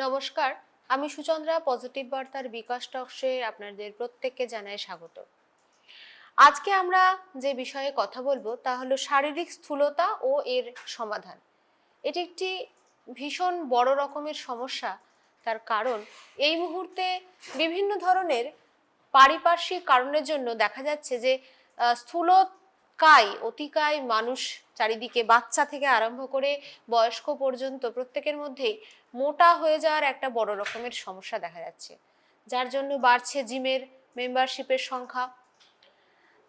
নমস্কার আমি সুচন্দ্রা পজিটিভ বার্তার বিকাশ টকসে আপনাদের প্রত্যেককে জানাই স্বাগত। আজকে আমরা যে বিষয়ে কথা বলব তা হলো শারীরিক স্থূলতা ও এর সমাধান। এটি একটি ভীষণ বড় রকমের সমস্যা তার কারণ এই মুহূর্তে বিভিন্ন ধরনের পারিপার্শ্বিক কারণের জন্য দেখা যাচ্ছে যে আহ, স্থূলকায় অতিকায় মানুষ চারিদিকে, বাচ্চা থেকে আরম্ভ করে বয়স্ক পর্যন্ত প্রত্যেকের মধ্যেই মোটা হয়ে যাওয়ার একটা বড় রকমের সমস্যা দেখা যাচ্ছে। যার জন্য বাড়ছে জিমের মেম্বারশিপের সংখ্যা।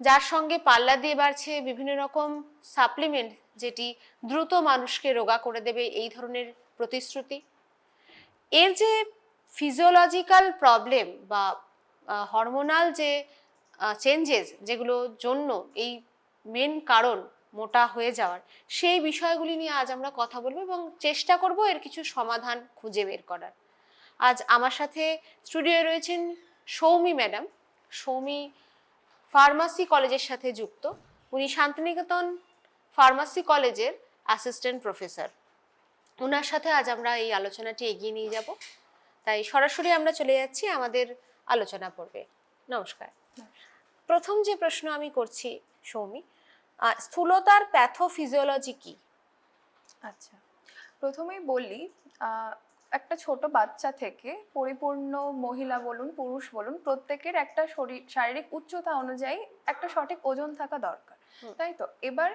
যার সঙ্গে পাল্লা দিয়ে বাড়ছে বিভিন্ন রকম সাপ্লিমেন্ট যেটি দ্রুত মানুষকে রোগা করে দেবে এই ধরনের প্রতিশ্রুতি। এর যে ফিজিওলজিক্যাল প্রবলেম বা হরমোনাল যে চেঞ্জেস যেগুলোর জন্য এই মেন কারণ মোটা হয়ে যাওয়ার। সেই বিষয়গুলি নিয়ে আজ আমরা কথা বলব এবং চেষ্টা করব এর কিছু সমাধান খুঁজে বের করার। আজ আমার সাথে স্টুডিওয়ে রয়েছেন সৌমি ম্যাডাম। সৌমি ফার্মাসি কলেজের সাথে যুক্ত। উনি শান্তিনিকেতন ফার্মাসি কলেজের অ্যাসিস্ট্যান্ট প্রফেসর ওনার সাথে আজ আমরা এই আলোচনাটি এগিয়ে নিয়ে যাব। তাই সরাসরি আমরা চলে যাচ্ছি আমাদের আলোচনা পর্বে। নমস্কার। প্রথম যে প্রশ্ন আমি করছি সৌমি। স্থূলতার প্যাথোফিজিওলজি কি? আচ্ছা প্রথমেই বলি একটা ছোট বাচ্চা থেকে পরিপূর্ণ মহিলা বলুন পুরুষ বলুন প্রত্যেকের একটা শরীর শারীরিক উচ্চতা অনুযায়ী একটা সঠিক ওজন থাকা দরকার। তাই তো? এবার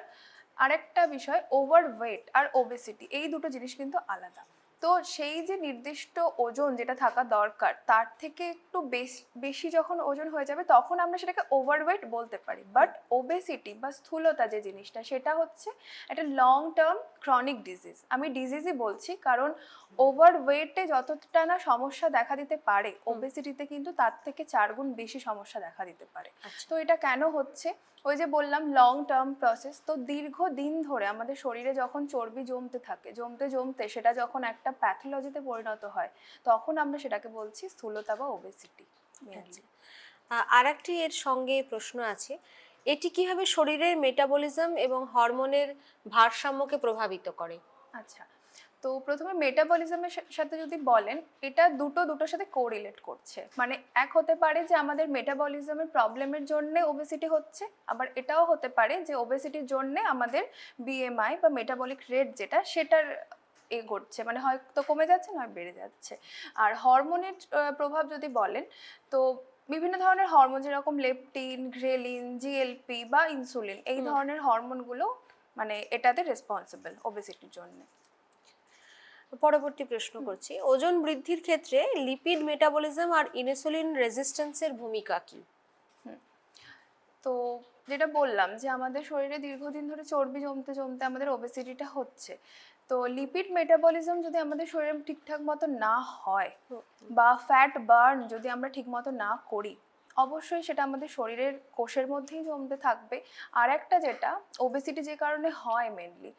আরেকটা বিষয় ওভার ওয়েট আর ওবেসিটি এই দুটো জিনিস কিন্তু আলাদা। তো সেই যে নির্দিষ্ট ওজন যেটা থাকা দরকার তার থেকে একটু বেশ- বেশি যখন ওজন হয়ে যাবে তখন আমরা সেটাকে ওভারওয়েট বলতে পারি। বাট ওবেসিটি বা স্থূলতা যে জিনিসটা সেটা হচ্ছে একটা লং টার্ম ক্রনিক ডিজিজ আমি ডিজিজই বলছি কারণ ওভারওয়েটে যতটা না সমস্যা দেখা দিতে পারে ওবেসিটিতে কিন্তু তার থেকে চার গুণ বেশি সমস্যা দেখা দিতে পারে। আচ্ছা। তো এটা কেন হচ্ছে? ওই যে বললাম লং টার্ম প্রসেস তো দীর্ঘ দিন ধরে আমাদের শরীরে যখন চর্বি জমতে থাকে জমতে জমতে সেটা যখন একটা প্যাথোলজিতে পরিণত হয় তখন আমরা সেটাকে বলছি স্থূলতা বা ওবেসিটি। আর একটি এর সঙ্গে প্রশ্ন আছে এটি কীভাবে শরীরের মেটাবলিজম এবং হরমোনের ভারসাম্যকে প্রভাবিত করে আচ্ছা তো প্রথমে মেটাবলিজমের সাথে যদি বলেন এটা দুটো দুটোর সাথে কোরিলেট করছে। মানে এক হতে পারে যে আমাদের মেটাবলিজমের প্রবলেমের জন্য ওবেসিটি হচ্ছে আবার এটাও হতে পারে যে ওবেসিটির জন্য আমাদের বিএমআই বা মেটাবলিক রেট যেটা সেটার এ ঘটছে। মানে হয়তো কমে যাচ্ছে নয় বেড়ে যাচ্ছে। আর হরমোনের প্রভাব যদি বলেন তো বিভিন্ন ধরনের হরমোন যেরকম লেপটিন গ্রেলিন জিএলপি বা ইনসুলিন এই ধরনের হরমোনগুলো মানে এটাতে রেসপন্সিবল ওবেসিটির জন্য। পরবর্তী প্রশ্ন করছি। ওজন বৃদ্ধির ক্ষেত্রে লিপিড মেটাবলিজম আর ইনসুলিন রেজিস্ট্যান্সের ভূমিকা কি? তো যেটা বললাম যে আমাদের শরীরে দীর্ঘদিন ধরে চর্বি জমতে জমতে আমাদের ওবেসিটিটা হচ্ছে। তো লিপিড মেটাবলিজম যদি আমাদের শরীরে ঠিকঠাক মতো না হয় বা ফ্যাট বার্ন যদি আমরা ঠিক মতো না করি অবশ্যই সেটা আমাদের শরীরের কোষের মধ্যেই জমতে থাকবে। আর একটা যেটা ওবেসিটি যে কারণে হয় mainly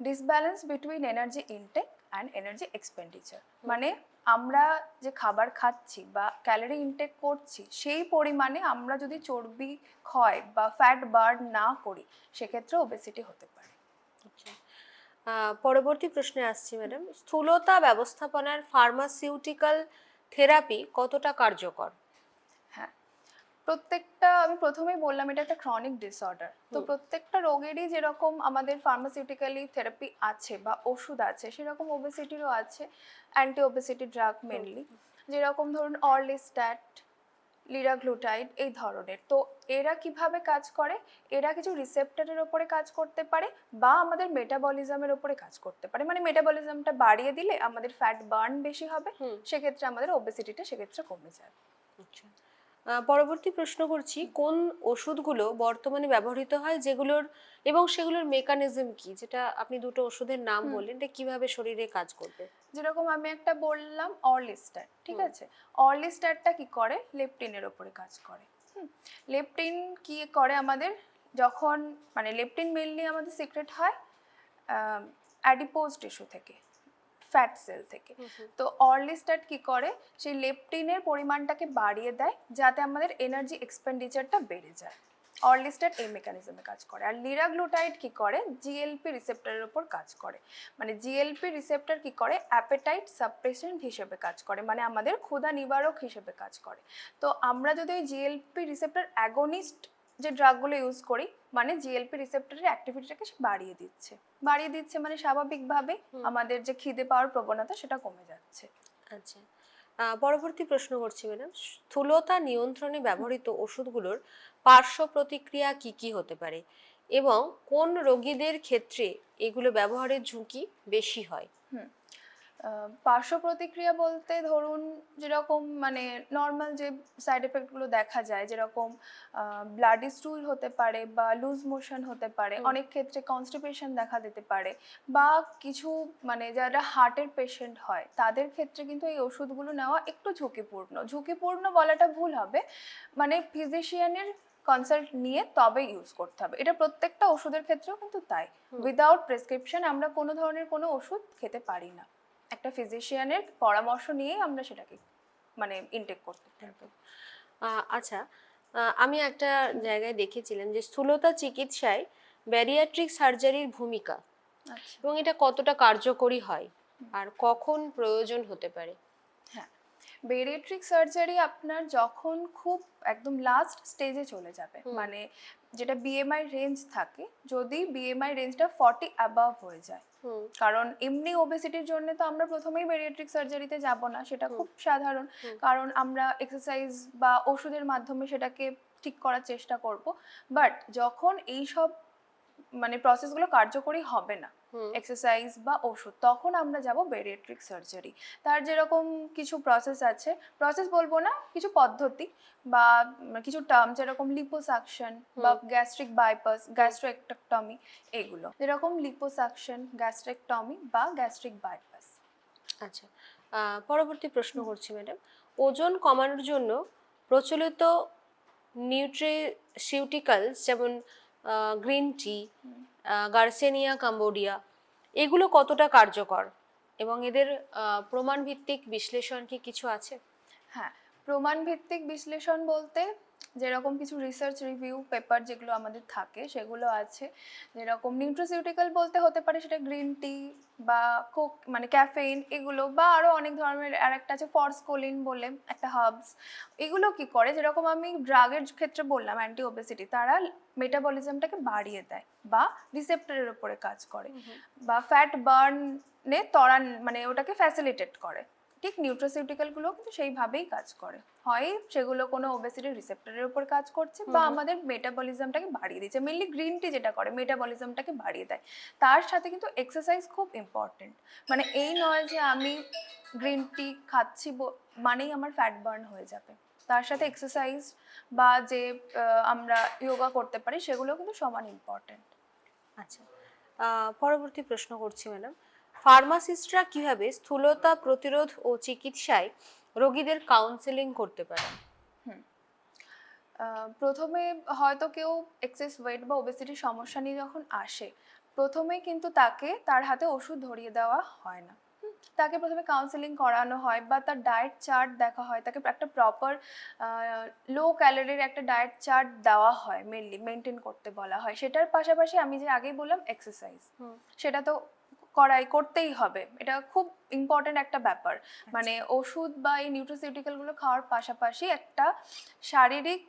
disbalance between energy intake and energy expenditure মানে আমরা যে খাবার খাচ্ছি বা ক্যালোরি ইনটেক করছি, সেই পরিমাণে আমরা যদি চর্বি ক্ষয় বা ফ্যাট বার্ন না করি সেক্ষেত্রে ওবেসিটি হতে পারে। আচ্ছা। পরবর্তী প্রশ্নে আসছি ম্যাডাম স্থূলতা ব্যবস্থাপনার ফার্মাসিউটিক্যাল থেরাপি কতটা কার্যকর? প্রত্যেকটা আমি প্রথমেই বললাম এটা একটা ক্রনিক ডিসঅর্ডার তো প্রত্যেকটা রোগেরই যেরকম আমাদের ফার্মাসিউটিক্যালি থেরাপি আছে বা ওষুধ আছে সেরকম ওবেসিটিরও আছে অ্যান্টি ওবেসিটি ড্রাগ মেনলি যেরকম ধরুন অরলিস্ট্যাট লিরাগ্লুটাইড এই ধরনের। তো এরা কীভাবে কাজ করে? এরা কিছু রিসেপ্টারের ওপরে কাজ করতে পারে বা আমাদের মেটাবলিজমের ওপরে কাজ করতে পারে। মানে মেটাবলিজমটা বাড়িয়ে দিলে আমাদের ফ্যাট বার্ন বেশি হবে সেক্ষেত্রে আমাদের ওবেসিটিটা সেক্ষেত্রে কমে যাবে। আচ্ছা। পরবর্তী প্রশ্ন করছি কোন ওষুধগুলো বর্তমানে ব্যবহৃত হয় যেগুলোর এবং সেগুলোর মেকানিজম কি? যেটা আপনি দুটো ওষুধের নাম বললেন এটা কীভাবে শরীরে কাজ করবে? যেরকম আমি একটা বললাম অরলিস্ট্যাট ঠিক আছে? অরলিস্ট্যাটটা কি করে? লেপটিনের ওপরে কাজ করে লেপটিন কি করে আমাদের? যখন মানে লেপটিন মেনলি আমাদের সিক্রেট হয় অ্যাডিপোজ টিস্যু থেকে। ফ্যাট সেল থেকে। তো অরলিস্ট্যাট কি করে? সেই লেপটিনের পরিমাণটাকে বাড়িয়ে দেয় যাতে আমাদের এনার্জি এক্সপেন্ডিচারটা বেড়ে যায়। অরলিস্টেট এই মেকানিজমে কাজ করে। আর লিরাগ্লুটাইড কি করে? জিএলপি রিসেপ্টরের উপর কাজ করে। মানে জিএলপি রিসেপ্টর কি করে? অ্যাপেটাইট সাপ্রেসেন্ট হিসেবে কাজ করে। মানে আমাদের ক্ষুধা নিবারক হিসেবে কাজ করে। তো আমরা যদি ওই জিএলপি রিসেপ্টর অ্যাগোনিস্ট যে ড্রাগগুলো ইউজ করি মানে জিএলপি রিসেপ্টরের অ্যাক্টিভিটিটাকে সে বাড়িয়ে দিচ্ছে। বাড়িয়ে দিচ্ছে মানে স্বাভাবিকভাবে আমাদের যে খিদে পাওয়ার প্রবণতা সেটা কমে যাচ্ছে। আচ্ছা। পরবর্তী প্রশ্ন করছি ম্যাডাম। স্থূলতা নিয়ন্ত্রণে ব্যবহৃত ওষুধগুলোর পার্শ্ব প্রতিক্রিয়া কি কি হতে পারে? এবং কোন রোগীদের ক্ষেত্রে এগুলো ব্যবহারের ঝুঁকি বেশি হয়? পার্শ্ব প্রতিক্রিয়া বলতে ধরুন যেরকম মানে নর্মাল যে সাইড এফেক্টগুলো দেখা যায় যেরকম ব্লাডি স্টুল হতে পারে বা লুজ মোশন হতে পারে অনেক ক্ষেত্রে কনস্টিপেশন দেখা দিতে পারে বা কিছু মানে যারা হার্টের পেশেন্ট হয় তাদের ক্ষেত্রে কিন্তু এই ওষুধগুলো নেওয়া একটু ঝুঁকিপূর্ণ। ঝুঁকিপূর্ণ বলাটা ভুল হবে মানে ফিজিশিয়ানের কনসাল্ট নিয়ে তবে ইউজ করতে হবে। এটা প্রত্যেকটা ওষুধের ক্ষেত্রেও কিন্তু তাই। উইদাউট প্রেসক্রিপশন আমরা কোনো ধরনের কোনো ওষুধ খেতে পারি না। একটা ফিজিশিয়ানের পরামর্শ নিয়ে আমরা সেটাকে মানে ইনটেক করতে পারব আচ্ছা আমি একটা জায়গায় দেখেছিলাম যে স্থূলতা চিকিৎসায় ব্যারিয়াট্রিক সার্জারির ভূমিকা আচ্ছা। এবং এটা কতটা কার্যকরী হয় আর কখন প্রয়োজন হতে পারে? বেরিয়েট্রিক সার্জারি আপনার যখন খুব একদম লাস্ট স্টেজে চলে যাবে মানে যেটা বিএমআই রেঞ্জ থাকে যদি বিএমআই রেঞ্জটা ফর্টি অ্যাবাভ হয়ে যায় কারণ এমনি ওবেসিটির জন্য তো আমরা প্রথমেই বেরিয়েট্রিক সার্জারিতে যাব না সেটা খুব সাধারণ। কারণ আমরা এক্সারসাইজ বা ওষুধের মাধ্যমে সেটাকে ঠিক করার চেষ্টা করব। বাট যখন এই সব মানে প্রসেসগুলো কার্যকরী হবে না এক্সারসাইজ বা ওষুধ তখন আমরা যাব বেরিয়েট্রিক সার্জারি তার যেরকম কিছু প্রসেস আছে প্রসেস বলব না কিছু পদ্ধতি বা কিছু টার্ম যেরকম লিপোসাকশন বা গ্যাস্ট্রিক বাইপাস গ্যাস্ট্রোএক্টক্টমি এগুলো। যেরকম লিপোসাকশন গ্যাস্ট্রেকটমি বা গ্যাস্ট্রিক বাইপাস আচ্ছা পরবর্তী প্রশ্ন করছি ম্যাডাম ওজন কমানোর জন্য প্রচলিত নিউট্রিসিউটিক্যালস যেমন গ্রিন টি গার্সেনিয়া কাম্বোডিয়া এগুলো কতটা কার্যকর? এবং এদের আহ, প্রমাণভিত্তিক বিশ্লেষণ কি কিছু আছে? হ্যাঁ প্রমাণ ভিত্তিক বিশ্লেষণ বলতে যেরকম কিছু রিসার্চ রিভিউ পেপার যেগুলো আমাদের থাকে সেগুলো আছে। যেরকম নিউট্রিসিউটিক্যাল বলতে হতে পারে সেটা গ্রিন টি বা কোক মানে ক্যাফেইন এগুলো বা আরও অনেক ধরনের আর একটা আছে ফরসকোলিন বলে একটা হার্বস এগুলো কি করে? যেরকম আমি ড্রাগের ক্ষেত্রে বললাম অ্যান্টি ওবেসিটি তারা মেটাবলিজমটাকে বাড়িয়ে দেয়। বা রিসেপ্টরের উপরে কাজ করে বা ফ্যাট বার্নে ত্বরান মানে ওটাকে ফ্যাসিলিটেট করে। ঠিক নিউট্রাসিউটিক্যালগুলো কিন্তু সেইভাবেই কাজ করে। হয় সেগুলো কোনো ওবেসিটি রিসেপ্টরের উপর কাজ করছে বা আমাদের মেটাবলিজমটাকে বাড়িয়ে দিচ্ছে। মেনলি গ্রিন টি যেটা করে মেটাবলিজমটাকে বাড়িয়ে দেয়। তার সাথে কিন্তু এক্সারসাইজ খুব ইম্পর্টেন্ট মানে এই নয় যে আমি গ্রিন টি খাচ্ছি মানেই আমার ফ্যাট বার্ন হয়ে যাবে। তার সাথে এক্সারসাইজ বা যে আমরা যোগা করতে পারি সেগুলো কিন্তু সমান ইম্পর্টেন্ট আচ্ছা পরবর্তী প্রশ্ন করছি ম্যাডাম ফার্মাসিস্টরা কীভাবে স্থূলতা প্রতিরোধ ও চিকিৎসায় রোগীদের কাউন্সেলিং করতে পারে? প্রথমে হয়তো কেউ এক্সেস ওয়েট বা ওবেসিটির সমস্যা নিয়ে যখন আসে, প্রথমে কিন্তু তাকে তার হাতে ওষুধ ধরিয়ে দেওয়া হয় না। তাকে প্রথমে কাউন্সেলিং করানো হয় বা তার ডায়েট চার্ট দেখা হয়। তাকে একটা প্রপার লো ক্যালোরির একটা ডায়েট চার্ট দেওয়া হয় মেনলি মেনটেন করতে বলা হয়। সেটার পাশাপাশি আমি যে আগেই বললাম এক্সারসাইজ সেটা তো করাই করতেই হবে। এটা খুব ইম্পর্টেন্ট একটা ব্যাপার। মানে ওষুধ বা এই নিউট্রিসিউটিক্যালগুলো খাওয়ার পাশাপাশি একটা শারীরিক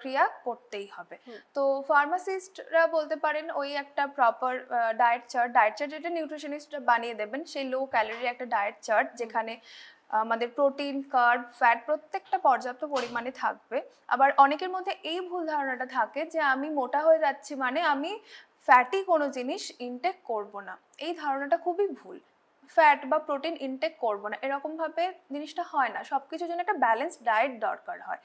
ক্রিয়া করতেই হবে। তো ফার্মাসিস্টরা বলতে পারেন ওই একটা proper diet chart diet chart যেটা নিউট্রিশনিস্ট বানিয়ে দেবেন সেই লো ক্যালোরি একটা ডায়েট চার্ট যেখানে আমাদের প্রোটিন কার্ব ফ্যাট প্রত্যেকটা পর্যাপ্ত পরিমাণে থাকবে। আবার অনেকের মধ্যে এই ভুল ধারণাটা থাকে যে আমি মোটা হয়ে যাচ্ছি মানে আমি ফ্যাটি কোনো জিনিস ইনটেক করব না। এই ধারণাটা খুবই ভুল। ফ্যাট বা প্রোটিন ইনটেক করব না। এরকমভাবে জিনিসটা হয় না। সব কিছুর জন্য একটা ব্যালেন্স ডায়েট দরকার হয়।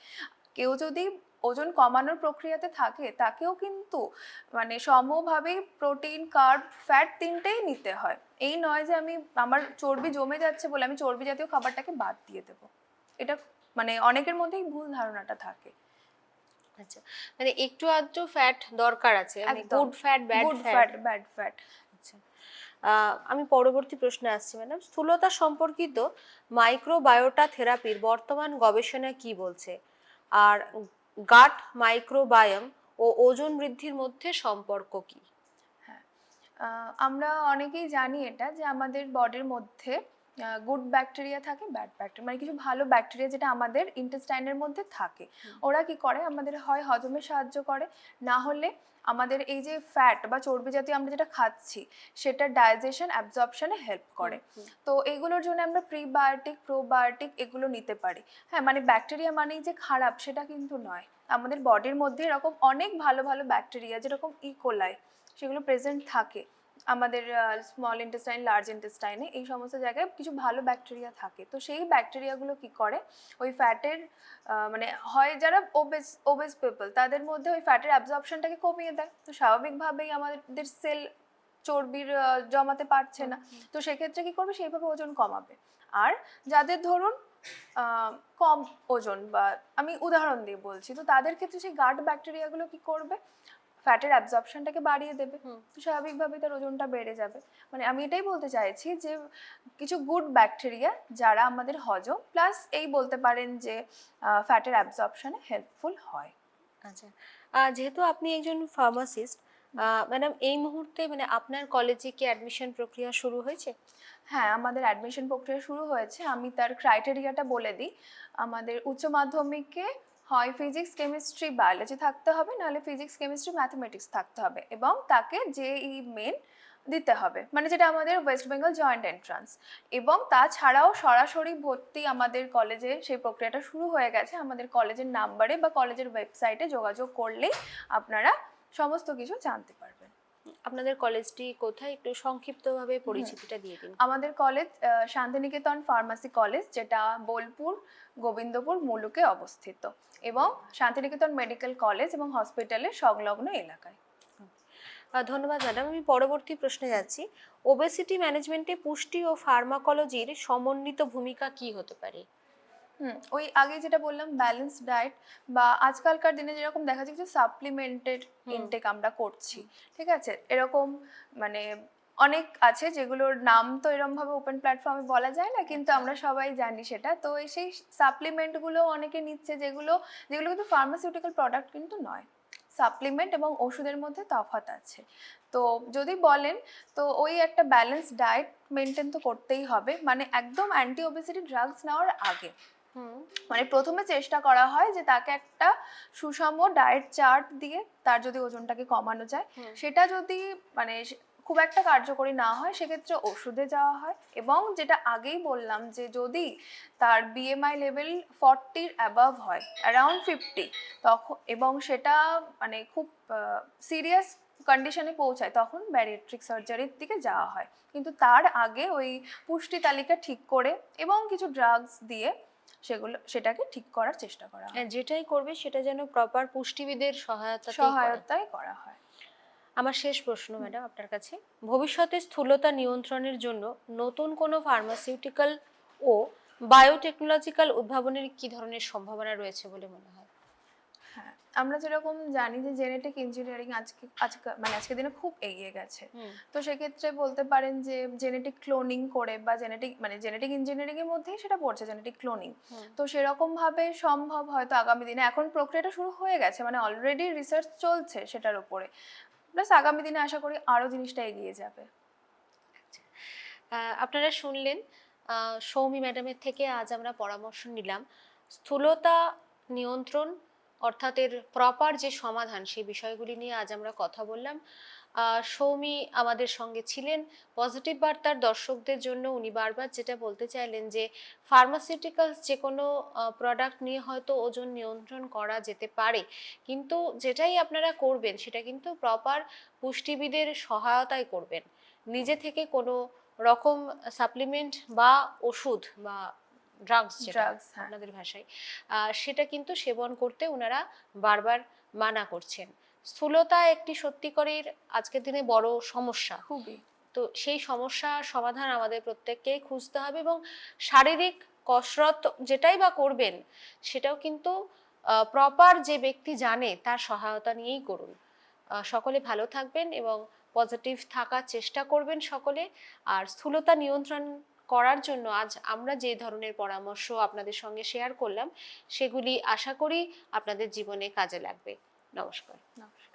কেউ যদি ওজন কমানোর প্রক্রিয়াতে থাকে তাকেও কিন্তু মানে সমভাবে প্রোটিন কার্ব ফ্যাট তিনটেই নিতে হয়। এই নয় যে আমি আমার চর্বি জমে যাচ্ছে বলে আমি চর্বি জাতীয় খাবারটাকে বাদ দিয়ে দেবো। এটা মানে অনেকের মধ্যেই ভুল ধারণাটা থাকে। আচ্ছা মানে একটু আধটু ফ্যাট দরকার আছে। Good fat bad fat bad fat আচ্ছা। আমি পরবর্তী প্রশ্নে আসছি ম্যাডাম স্থূলতা সম্পর্কিত মাইক্রোবায়োটা থেরাপির বর্তমান গবেষণা কি বলছে? আর গাট মাইক্রোবায়োম ও ওজন বৃদ্ধির মধ্যে সম্পর্ক কি? আহ, আমরা অনেকেই জানি এটা যে আমাদের বডির মধ্যে গুড ব্যাকটেরিয়া থাকে ব্যাড ব্যাকটেরিয়া মানে কিছু ভালো ব্যাকটেরিয়া যেটা আমাদের ইন্টেস্টাইনের মধ্যে থাকে। ওরা কি করে? আমাদের হয় হজমে সাহায্য করে। না হলে আমাদের এই যে ফ্যাট বা চর্বি জাতীয় আমরা যেটা খাচ্ছি সেটা ডাইজেশন অ্যাবজর্পশনে হেল্প করে। তো এগুলোর জন্য আমরা প্রিবায়োটিক প্রোবায়োটিক এগুলো নিতে পারি। হ্যাঁ মানে ব্যাকটেরিয়া মানেই যে খারাপ সেটা কিন্তু নয়। আমাদের বডির মধ্যে এরকম অনেক ভালো ভালো ব্যাকটেরিয়া যেরকম ইকোলাই সেগুলো প্রেজেন্ট থাকে। আমাদের স্মল ইন্টেস্টাইন লার্জ ইন্টেস্টাইনে এই সমস্ত জায়গায় কিছু ভালো ব্যাকটেরিয়া থাকে। তো সেই ব্যাকটেরিয়াগুলো কি করে? ওই ফ্যাটের মানে হয় যারা ওবেস ওবেস পিপল তাদের মধ্যে ওই ফ্যাটের অ্যাবজর্পশনটাকে কমিয়ে দেয়। তো স্বাভাবিকভাবেই আমাদের সেল চর্বির জমাতে পারছে না। তো সেক্ষেত্রে কি করবে? সেইভাবে ওজন কমাবে। আর যাদের ধরুন কম ওজন বা আমি উদাহরণ দিয়ে বলছি তো তাদের ক্ষেত্রে সেই গার্ড ব্যাকটেরিয়াগুলো কি করবে? ফ্যাটের অ্যাবজর্পশনটাকে বাড়িয়ে দেবে। তো স্বাভাবিকভাবেই তার ওজনটা বেড়ে যাবে। মানে আমি এটাই বলতে চাইছি যে কিছু গুড ব্যাকটেরিয়া যারা আমাদের হজম প্লাস এই বলতে পারেন যে ফ্যাটের অ্যাবজর্পশনে হেল্পফুল হয়। আচ্ছা। যেহেতু আপনি একজন ফার্মাসিস্ট ম্যাডাম এই মুহূর্তে মানে আপনার কলেজে কি অ্যাডমিশন প্রক্রিয়া শুরু হয়েছে? হ্যাঁ আমাদের অ্যাডমিশন প্রক্রিয়া শুরু হয়েছে। আমি তার ক্রাইটেরিয়াটা বলে দিই। আমাদের উচ্চ মাধ্যমিকে হয় ফিজিক্স কেমিস্ট্রি বায়োলজি থাকতে হবে, নাহলে ফিজিক্স কেমিস্ট্রি ম্যাথমেটিক্স থাকতে হবে এবং তাকে যে জেই মেন দিতে হবে। মানে যেটা আমাদের ওয়েস্ট বেঙ্গল জয়েন্ট এন্ট্রান্স এবং তাছাড়াও সরাসরি ভর্তি আমাদের কলেজে সেই প্রক্রিয়াটা শুরু হয়ে গেছে। আমাদের কলেজের নাম্বারে বা কলেজের ওয়েবসাইটে যোগাযোগ করলেই আপনারা সমস্ত কিছু জানতে পারবেন। আপনাদের কলেজটি কোথায়? একটু সংক্ষিপ্তভাবে পরিচিতিটা দিয়ে দিন। আমাদের কলেজ শান্তিনিকেতন ফার্মাসি কলেজ যেটা বোলপুর গোবিন্দপুর মুলুকে অবস্থিত এবং শান্তিনিকেতন মেডিকেল কলেজ এবং হসপিটালের সংলগ্ন এলাকায়। ধন্যবাদ ম্যাডাম। আমি পরবর্তী প্রশ্নে যাচ্ছি। ওবেসিটি ম্যানেজমেন্টে পুষ্টি ও ফার্মাকোলজির সমন্বিত ভূমিকা কি হতে পারে? হুম ওই আগে যেটা বললাম ব্যালেন্স ডায়েট বা আজকালকার দিনে যেরকম দেখা যাচ্ছে যে সাপ্লিমেন্টেড। ইনটেক আমরা করছি ঠিক আছে? এরকম মানে অনেক আছে যেগুলোর নাম তো এরকম ভাবে ওপেন প্ল্যাটফর্মে বলা যায় না কিন্তু আমরা সবাই জানি সেটা। তো এই সেই সাপ্লিমেন্টগুলো অনেকে নিচ্ছে যেগুলো যেগুলো কিন্তু ফার্মাসিউটিক্যাল প্রোডাক্ট কিন্তু নয়। সাপ্লিমেন্ট এবং ওষুধের মধ্যে তফাৎ আছে। তো যদি বলেন তো ওই একটা ব্যালেন্স ডায়েট মেনটেন তো করতেই হবে। মানে একদম অ্যান্টি ওবেসিটি ড্রাগস নেওয়ার আগে। মানে প্রথমে চেষ্টা করা হয় যে তাকে একটা সুষম ডায়েট চার্ট দিয়ে তার যদি ওজনটাকে কমানো যায়। সেটা যদি মানে খুব একটা কার্যকরী না হয় সেক্ষেত্রে ওষুধে যাওয়া হয় এবং যেটা আগেই বললাম যে যদি তার বিএমআই লেভেল ফর্টির অ্যাবাভ হয় অ্যারাউন্ড ফিফটি তখন এবং সেটা মানে খুব সিরিয়াস কন্ডিশনে পৌঁছায় তখন ব্যারিয়াট্রিক সার্জারির দিকে যাওয়া হয়। কিন্তু তার আগে ওই পুষ্টি তালিকা ঠিক করে এবং কিছু ড্রাগস দিয়ে সেগুলো সেটাকে ঠিক করার চেষ্টা করা হয়। যেটাই করবে সেটা যেন প্রপার পুষ্টিবিদের সহায়তা সহায়তায় করা হয়। আমার শেষ প্রশ্ন ম্যাডাম আপনার কাছে। ভবিষ্যতে স্থূলতা নিয়ন্ত্রণের জন্য নতুন কোনো ফার্মাসিউটিক্যাল ও বায়োটেকনোলজিক্যাল উদ্ভাবনের কি ধরনের সম্ভাবনা রয়েছে বলে মনে হয়? হ্যাঁ আমরা যেরকম জানি যে জেনেটিক ইঞ্জিনিয়ারিং আজকে আজকে মানে আজকের দিনে খুব এগিয়ে গেছে। তো সেক্ষেত্রে বলতে পারেন যে জেনেটিক ক্লোনিং করে বা জেনেটিক মানে জেনেটিক ইঞ্জিনিয়ারিং এর মধ্যেই সেটা পড়ছে জেনেটিক ক্লোনিং তো সেরকম ভাবে সম্ভব হয়তো আগামী দিনে। এখন প্রক্রিয়াটা শুরু হয়ে গেছে মানে অলরেডি রিসার্চ চলছে সেটার উপরে। প্লাস আগামী দিনে আশা করি আরও জিনিসটা এগিয়ে যাবে। আপনারা শুনলেন সৌমি ম্যাডামের থেকে আজ আমরা পরামর্শ নিলাম। স্থূলতা নিয়ন্ত্রণ অর্থাৎ এর প্রপার যে সমাধান, সেই বিষয়গুলি নিয়ে আজ আমরা কথা বললাম। সৌমি আমাদের সঙ্গে ছিলেন। পজিটিভ বার্তার দর্শকদের জন্য উনি বারবার যেটা বলতে চাইলেন যে ফার্মাসিউটিক্যালস যে কোনো প্রোডাক্ট নিয়ে হয়তো ওজন নিয়ন্ত্রণ করা যেতে পারে। কিন্তু যেটাই আপনারা করবেন, সেটা কিন্তু প্রপার পুষ্টিবিদের সহায়তায় করবেন। নিজে থেকে কোনো রকম সাপ্লিমেন্ট বা ওষুধ বা ড্রাগস হ্যাঁ। আপনাদের ভাষায়। সেটা কিন্তু সেবন করতে ওনারা বারবার মানা করছেন। স্থূলতা একটি সত্যিকারের আজকের দিনে বড় সমস্যা। খুবই। তো সেই সমস্যা সমাধান আমাদের প্রত্যেককেই খুঁজতে হবে এবং শারীরিক কসরত যেটাই বা করবেন সেটাও কিন্তু প্রপার যে ব্যক্তি জানে তার সহায়তা নিয়েই করুন। সকলে ভালো থাকবেন এবং পজিটিভ থাকার চেষ্টা করবেন সকলে। আর স্থূলতা নিয়ন্ত্রণ করার জন্য আজ আমরা যে ধরনের পরামর্শ আপনাদের সঙ্গে শেয়ার করলাম, সেগুলি আশা করি আপনাদের জীবনে কাজে লাগবে। নমস্কার। নমস্কার।